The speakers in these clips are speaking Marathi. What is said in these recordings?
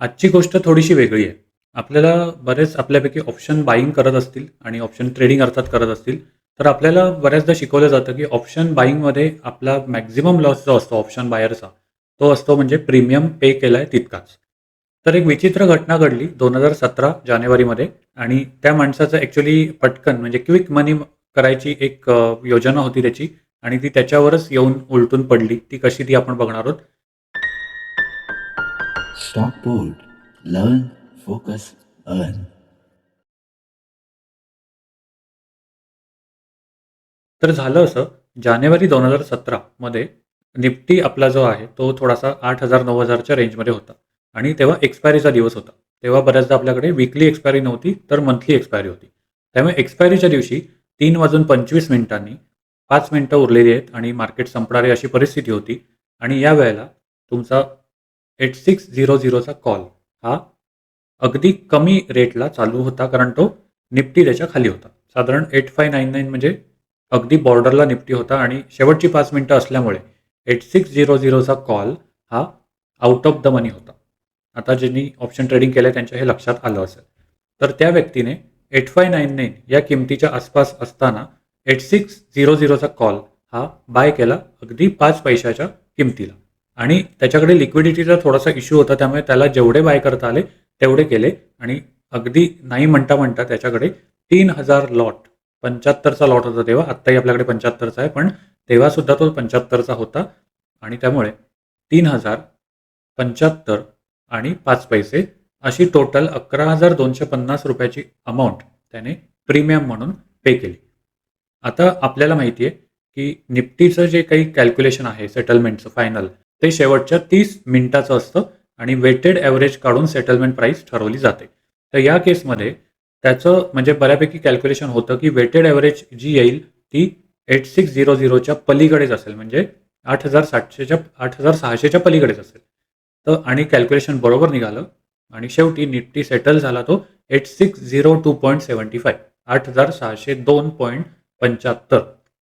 आजची गोष्ट थोडीशी वेगळी आहे. आपल्याला बरेच आपल्यापैकी ऑप्शन बाईंग करत असतील आणि ऑप्शन ट्रेडिंग अर्थात करत असतील, तर आपल्याला बऱ्याचदा शिकवलं जातं, की ऑप्शन बाईंगमध्ये आपला मॅक्सिमम लॉस जो असतो ऑप्शन बायरचा, तो असतो म्हणजे प्रीमियम पे केलाय तितकाच. तर एक विचित्र घटना घडली 2017 जानेवारीमध्ये आणि त्या माणसाचं ॲक्चुअली पटकन म्हणजे क्विक मनी करायची एक अ, योजना होती त्याची आणि ती त्याच्यावरच येऊन उलटून पडली. ती कशी ती आपण बघणार आहोत. Stock Board. Learn, focus, earn. तर झालं असं, जानेवारी 2017 मध्ये निफ्टी आपला जो आहे, तो थोडासा आठ हजार नऊ हजारच्या रेंजमध्ये होता आणि तेव्हा एक्सपायरीचा दिवस होता. तेव्हा बऱ्याचदा आपल्याकडे विकली एक्सपायरी नव्हती, तर मंथली एक्सपायरी होती. त्यामुळे एक्सपायरीच्या दिवशी तीन वाजून 25 मिनिटांनी पाच मिनिटं उरलेली आहेत आणि मार्केट संपणारी अशी परिस्थिती होती आणि या वेळेला तुमचा एट सिक्स झिरो झिरोचा कॉल हा अगदी कमी रेटला चालू होता, कारण तो निफ्टी त्याच्याखाली होता. साधारण 8599 म्हणजे अगदी बॉर्डरला निफ्टी होता आणि शेवटची पाच मिनटं असल्यामुळे एट सिक्स झिरो झिरोचा कॉल हा आउट ऑफ द मनी होता. आता ज्यांनी ऑप्शन ट्रेडिंग केलं त्यांच्या हे लक्षात आलं असेल. तर त्या व्यक्तीने 8599 या किमतीच्या आसपास असताना एट सिक्स झिरो झिरोचा कॉल हा बाय केला अगदी पाच पैशाच्या किमतीला आणि त्याच्याकडे लिक्विडिटीचा थोडासा इश्यू होता. त्यामुळे त्याला जेवढे बाय करता आले तेवढे केले आणि अगदी नाही म्हणता-म्हणता त्याच्याकडे तीन हजार लॉट पंच्याहत्तरचा लॉट होता तेव्हा. आत्ताही आपल्याकडे पंच्याहत्तरचा आहे, पण तेव्हासुद्धा तो पंच्याहत्तरचा होता आणि त्यामुळे 3000, 75 आणि पाच पैसे अशी टोटल अकरा हजार दोनशे पन्नास रुपयाची अमाऊंट त्याने प्रीमियम म्हणून पे केली. आता आपल्याला माहिती आहे, की निफ्टीचं जे काही कॅल्क्युलेशन आहे सेटलमेंटचं फायनल, ते शेवटच्या तीस मिनिटाचं असतं आणि वेटेड ॲव्हरेज काढून सेटलमेंट प्राईस ठरवली जाते. तर या केसमध्ये त्याचं म्हणजे बऱ्यापैकी कॅल्क्युलेशन होतं, की वेटेड ॲव्हरेज जी येईल ती एट सिक्स झिरो झिरोच्या पलीकडेच असेल म्हणजे आठ हजार सातशेच्या आठ हजार सहाशेच्या पलीकडेच असेल. तर आणि कॅल्क्युलेशन बरोबर निघालं आणि शेवटी निफ्टी सेटल झाला तो 8602.75 8602.75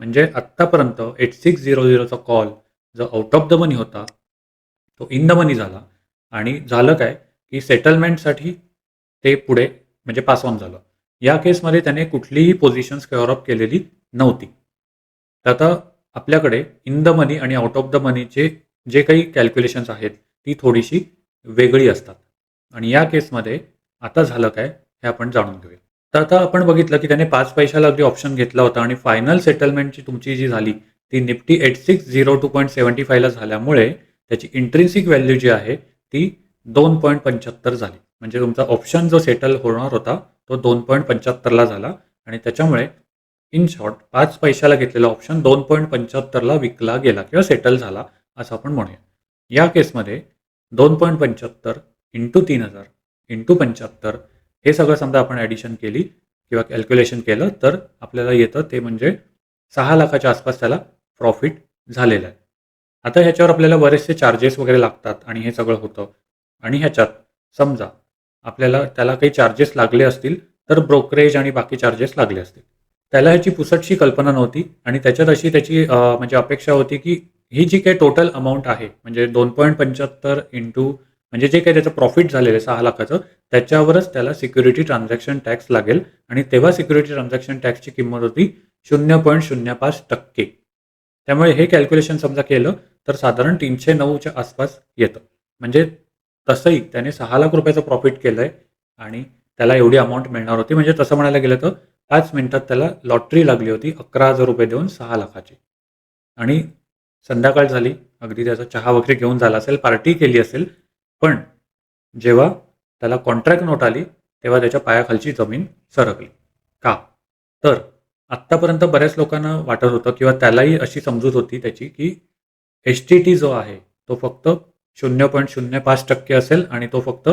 म्हणजे आत्तापर्यंत 8600 चा कॉल जो आउट ऑफ द मनी होता, तो इन द मनी झाला आणि झालं काय, की सेटलमेंटसाठी ते पुढे म्हणजे पास ऑन झालं. या केसमध्ये त्याने कुठलीही पोझिशन्स कव्हर अप केलेली नव्हती. तर आता आपल्याकडे इन द मनी आणि आउट ऑफ द मनीचे जे काही कॅल्क्युलेशन्स आहेत, ती थोडीशी वेगळी असतात आणि या केसमध्ये आता झालं काय, हे आपण जाणून घेऊया. तर आता आपण बघितलं, की त्याने पाच पैशाला अगदी ऑप्शन घेतला होता आणि फायनल सेटलमेंटची तुमची जी झाली, ती Nifty eight six zero two point seventy फायला झाल्यामुळे त्याची इंट्रिन्सिक व्हॅल्यू जी आहे, ती 2.75 झाली. म्हणजे तुमचा ऑप्शन जो सेटल होणार होता, तो दोन पॉईंट पंच्याहत्तरला झाला आणि त्याच्यामुळे इन शॉर्ट पाच पैशाला घेतलेला ऑप्शन दोन पॉईंट पंच्याहत्तरला विकला गेला किंवा सेटल झाला असं आपण म्हणूया. या केसमध्ये 2.75 इंटू तीन हजार इंटू 75 हे सगळं समजा आपण ॲडिशन केली किंवा कॅल्क्युलेशन केलं, तर आपल्याला येतं ते म्हणजे सहा लाखाच्या आसपास त्याला प्रॉफिट झालेलं आहे. आता ह्याच्यावर आपल्याला बरेचसे चार्जेस वगैरे लागतात आणि हे सगळं होतं आणि ह्याच्यात समजा आपल्याला त्याला काही चार्जेस लागले असतील, तर ब्रोकरेज आणि बाकी चार्जेस लागले असतील. त्याला ह्याची पुसटशी कल्पना नव्हती आणि त्याच्यात अशी त्याची म्हणजे अपेक्षा होती, की ही जी काही टोटल अमाऊंट आहे, म्हणजे 2.75 इंटू म्हणजे जे काही त्याचं प्रॉफिट झालेलं आहे सहा लाखाचं, त्याच्यावरच त्याला सिक्युरिटी ट्रान्झॅक्शन टॅक्स लागेल आणि तेव्हा सिक्युरिटी ट्रान्झॅक्शन टॅक्सची किंमत होती 0.05% त्यामुळे हे कॅल्क्युलेशन समजा केलं, तर साधारण तीनशे नऊच्या आसपास येतं. म्हणजे तसंही त्याने सहा लाख रुपयाचं प्रॉफिट केलंय आणि त्याला एवढी अमाऊंट मिळणार होती. म्हणजे तसं म्हणायला गेलं तर पाच मिनिटात त्याला लॉटरी लागली होती ₹11,000 देऊन सहा लाखाची आणि संध्याकाळ झाली. अगदी त्याचा चहा वगैरे घेऊन झाला असेल, पार्टी केली असेल. पण जेव्हा त्याला कॉन्ट्रॅक्ट नोट आली, तेव्हा त्याच्या पायाखालची जमीन सरकली. का? तर आत्तापर्यंत बऱ्याच लोकांना वाटत होतं किंवा त्यालाही अशी समजूत होती त्याची, की एच-टी-टी जो आहे, तो फक्त 0.05% असेल आणि तो फक्त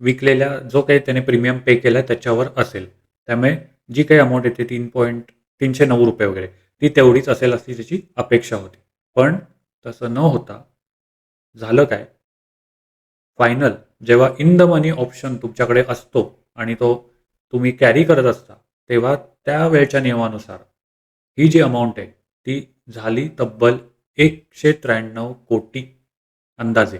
विकलेल्या जो काही त्याने प्रीमियम पे केला त्याच्यावर असेल. त्यामुळे जी काही अमाऊंट येते 3.309 रुपये वगैरे, ती तेवढीच असेल अशी त्याची अपेक्षा होती. पण तसं न होता झालं काय? फायनल जेव्हा इन द मनी ऑप्शन तुमच्याकडे असतो आणि तो तुम्ही कॅरी करत असता, तेव्हा त्या वेळच्या नियमानुसार ही जी अमाऊंट आहे, ती झाली तब्बल 193 कोटी अंदाजे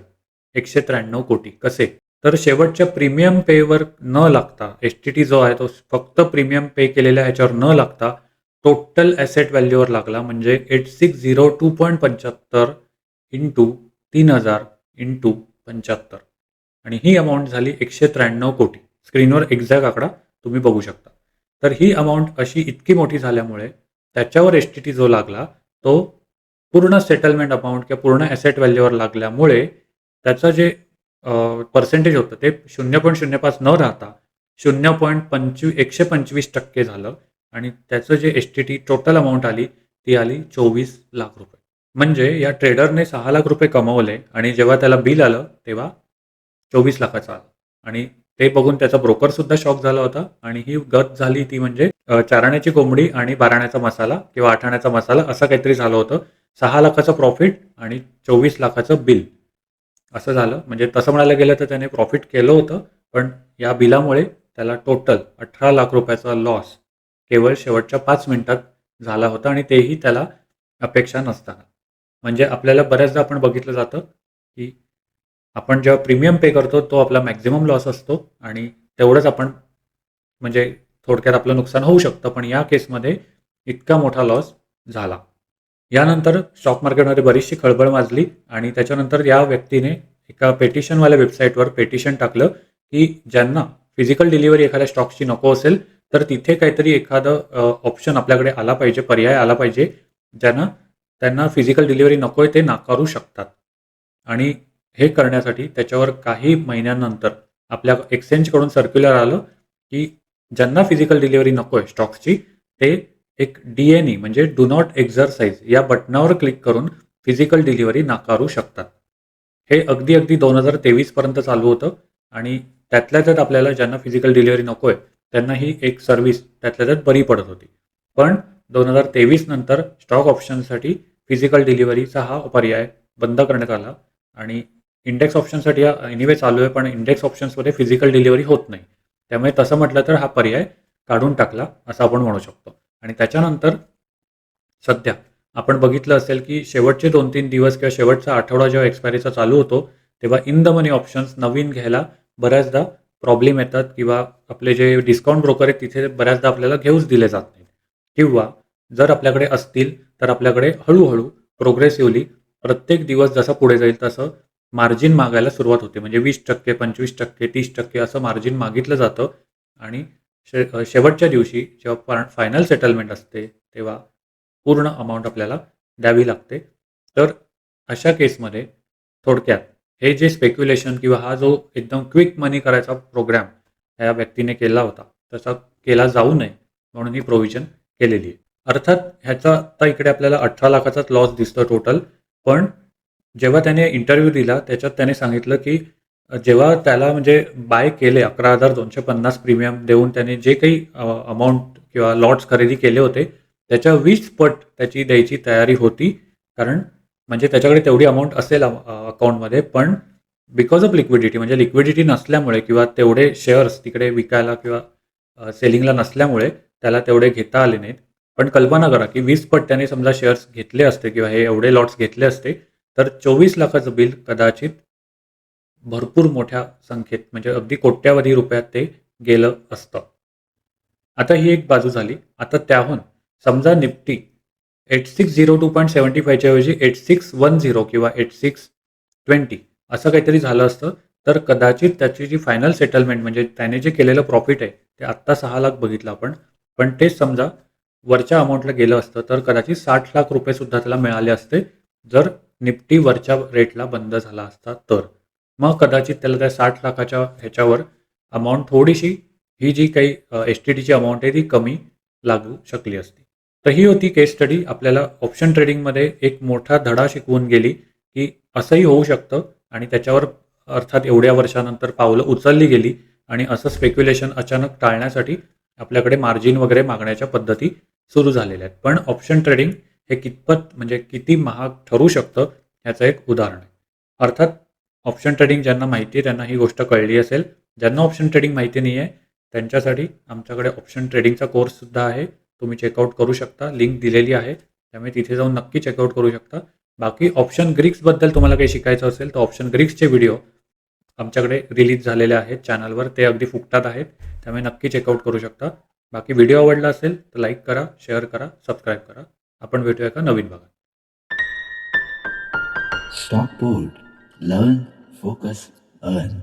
193 कोटी. कसे? तर शेवटच्या प्रीमियम पेवर न लागता एस टी टी जो आहे तो फक्त प्रीमियम पे केलेल्या ह्याच्यावर न लागता टोटल ॲसेट व्हॅल्यूवर लागला म्हणजे eight six zero two point पंच्याहत्तर इंटू तीन हजार इंटू पंच्याहत्तर आणि ही अमाऊंट झाली एकशे त्र्याण्णव कोटी स्क्रीनवर एक्झॅक्ट आकडा तुम्ही बघू शकता तर ही अमाऊंट अशी इतकी मोठी झाल्यामुळे त्याच्यावर एस टी टी जो लागला तो पूर्ण सेटलमेंट अमाऊंट किंवा पूर्ण ॲसेट व्हॅल्यूवर लागल्यामुळे त्याचं जे पर्सेंटेज होतं ते शून्य पॉईंट शून्य पाच न राहता शून्य पॉईंट पंचवी एकशे पंचवीस टक्के झालं आणि त्याचं जे S T T total amount आली ती आली चोवीस लाख रुपये. म्हणजे या ट्रेडरने सहा लाख रुपये कमवले आणि जेव्हा त्याला बिल आलं तेव्हा चोवीस लाखाचं आलं. आणि ते बघून त्याचा ब्रोकर सुद्धा शॉक झाला होता. आणि ही गत झाली ती म्हणजे चारण्याची चाराण्याची कोंबडी आणि बाराण्याचा मसाला किंवा आठाण्याचा मसाला असं काहीतरी झालं होतं. सहा लाखाचं प्रॉफिट आणि चोवीस लाखाचं बिल असं झालं. म्हणजे तसं म्हणायला गेलं तर त्याने प्रॉफिट केलं होतं पण या बिलामुळे त्याला टोटल अठरा लाख रुपयाचा लॉस केवळ शेवटच्या पाच मिनिटात झाला होता आणि तेही त्याला अपेक्षा नसताना. म्हणजे आपल्याला बऱ्याचदा आपण बघितलं जातं की आपण जेव्हा प्रीमियम पे करतो तो आपला मॅक्झिमम लॉस असतो आणि तेवढंच आपण म्हणजे थोडक्यात आपलं नुकसान होऊ शकतं. पण या केसमध्ये इतका मोठा लॉस झाला. यानंतर स्टॉक मार्केटमध्ये बरीचशी खळबळ माजली आणि त्याच्यानंतर या व्यक्तीने एका पेटिशनवाल्या वेबसाईटवर पेटिशन टाकलं की ज्यांना फिजिकल डिलिव्हरी एखाद्या स्टॉक्सची नको असेल तर तिथे काहीतरी एखादं ऑप्शन आपल्याकडे आला पाहिजे पर्याय आला पाहिजे ज्यांना त्यांना फिजिकल डिलिव्हरी नको आहे ते नाकारू शकतात. आणि हे करण्यासाठी त्याच्यावर काही महिन्यानंतर आपल्या एक्सचेंजकडून सर्क्युलर आलं की ज्यांना फिजिकल डिलिव्हरी नको आहे स्टॉक्सची ते एक डी एन ई म्हणजे डू नॉट एक्झरसाइज या बटनावर क्लिक करून फिजिकल डिलिव्हरी नाकारू शकतात. हे अगदी अगदी दोन हजार तेवीसपर्यंत चालू होतं आणि त्यातल्या त्यात आपल्याला ज्यांना फिजिकल डिलिव्हरी नको आहे त्यांना ही एक सर्व्हिस त्यातल्या त्यात बरी पडत होती. पण दोन हजार तेवीस नंतर स्टॉक ऑप्शनसाठी फिजिकल डिलिव्हरीचा हा पर्याय बंद करण्यात आला आणि इंडेक्स ऑप्शनसाठी हा एनिवे चालू आहे पण इंडेक्स ऑप्शन्समध्ये फिजिकल डिलिव्हरी होत नाही. त्यामुळे तसं म्हटलं तर हा पर्याय काढून टाकला असं आपण म्हणू शकतो. आणि त्याच्यानंतर सध्या आपण बघितलं असेल की शेवटचे दोन तीन दिवस किंवा शेवटचा आठवडा जेव्हा एक्सपायरीचा चालू होतो तेव्हा इन द मनी ऑप्शन्स नवीन घ्यायला बऱ्याचदा प्रॉब्लेम येतात किंवा आपले जे डिस्काउंट ब्रोकर आहेत तिथे बऱ्याचदा आपल्याला घेऊच दिले जात नाहीत. किंवा जर आपल्याकडे असतील तर आपल्याकडे हळूहळू प्रोग्रेसिव्हली प्रत्येक दिवस जसा पुढे जाईल तसं मार्जिन मागायला सुरुवात होते. म्हणजे वीस टक्के पंचवीस टक्के तीस टक्के असं मार्जिन मागितलं जातं. आणि शे शेवटच्या दिवशी जेव्हा फायनल सेटलमेंट असते तेव्हा पूर्ण अमाऊंट आपल्याला द्यावी लागते. तर अशा केसमध्ये थोडक्यात हे जे स्पेक्युलेशन किंवा हा जो एकदम क्विक मनी करायचा प्रोग्राम ह्या व्यक्तीने केला होता तसा केला जाऊ नये म्हणून ही प्रोव्हिजन केलेली आहे. अर्थात ह्याचा आता इकडे आपल्याला अठरा लाखाचाच लॉस दिसतो टोटल पण जेव्हा त्याने इंटरव्ह्यू दिला त्याच्यात त्याने सांगितलं की जेव्हा त्याला म्हणजे बाय केले अकरा हजार दोनशे पन्नास प्रीमियम देऊन त्याने जे काही अमाऊंट किंवा लॉट्स खरेदी केले होते त्याच्या वीस पट त्याची द्यायची तयारी होती. कारण म्हणजे त्याच्याकडे तेवढी अमाऊंट असेल अकाउंटमध्ये पण बिकॉज ऑफ लिक्विडिटी म्हणजे लिक्विडिटी नसल्यामुळे किंवा तेवढे शेअर्स तिकडे विकायला किंवा सेलिंगला नसल्यामुळे त्याला तेवढे घेता आले नाहीत. पण कल्पना करा की वीस पट त्याने समजा शेअर्स घेतले असते किंवा हे एवढे लॉट्स घेतले असते तर चोवीस लाखाचं बिल कदाचित भरपूर मोठ्या संख्येत म्हणजे अगदी कोट्यावधी रुपयात ते गेलं असतं. आता ही एक बाजू झाली. आता त्याहून समजा Nifty eight six zero two point seventy फायच्या ऐवजी एट सिक्स वन झिरो किंवा एट सिक्स ट्वेंटी असं काहीतरी झालं असतं तर कदाचित त्याची जी फायनल सेटलमेंट म्हणजे त्याने जे केलेलं प्रॉफिट आहे ते आत्ता सहा लाख बघितलं आपण. पण तेच समजा वरच्या अमाऊंटला गेलं असतं तर कदाचित साठ लाख रुपये सुद्धा त्याला मिळाले असते. जर निफ्टी वरच्या रेटला बंद झाला असता तर. मग कदाचित त्याला त्या साठ लाखाच्या ह्याच्यावर अमाऊंट थोडीशी ही जी काही एस टी टीची अमाऊंट आहे ती कमी लागू शकली असती. तर ही होती केस स्टडी आपल्याला ऑप्शन ट्रेडिंगमध्ये एक मोठा धडा शिकवून गेली की असंही होऊ शकतं आणि त्याच्यावर अर्थात एवढ्या वर्षानंतर पावलं उचलली गेली आणि असं स्पेक्युलेशन अचानक टाळण्यासाठी आपल्याकडे मार्जिन वगैरे मागण्याच्या पद्धती सुरू झालेल्या आहेत. पण ऑप्शन ट्रेडिंग हे कितपत म्हणजे किती महाग ठरू शकतं याचं एक उदाहरण आहे. अर्थात ऑप्शन ट्रेडिंग ज्यांना माहिती आहे त्यांना ही गोष्ट कळली असेल. ज्यांना ऑप्शन ट्रेडिंग माहिती नाही आहे त्यांच्यासाठी आमच्याकडे ऑप्शन ट्रेडिंगचा कोर्ससुद्धा आहे. तुम्ही चेकआउट करू शकता लिंक दिलेली आहे. त्यामुळे तिथे जाऊन नक्की चेकआउट करू शकता. बाकी ऑप्शन ग्रिक्सबद्दल तुम्हाला काही शिकायचं असेल तर ऑप्शन ग्रिक्सचे व्हिडिओ आमच्याकडे रिलीज झालेले आहेत. चॅनलवर ते अगदी फुकटात आहेत. त्यामुळे नक्की चेकआउट करू शकता. बाकी व्हिडिओ आवडला असेल तर लाईक करा शेअर करा सबस्क्राईब करा. आपण भेटूया का नवीन भागात? Stock board learn focus earn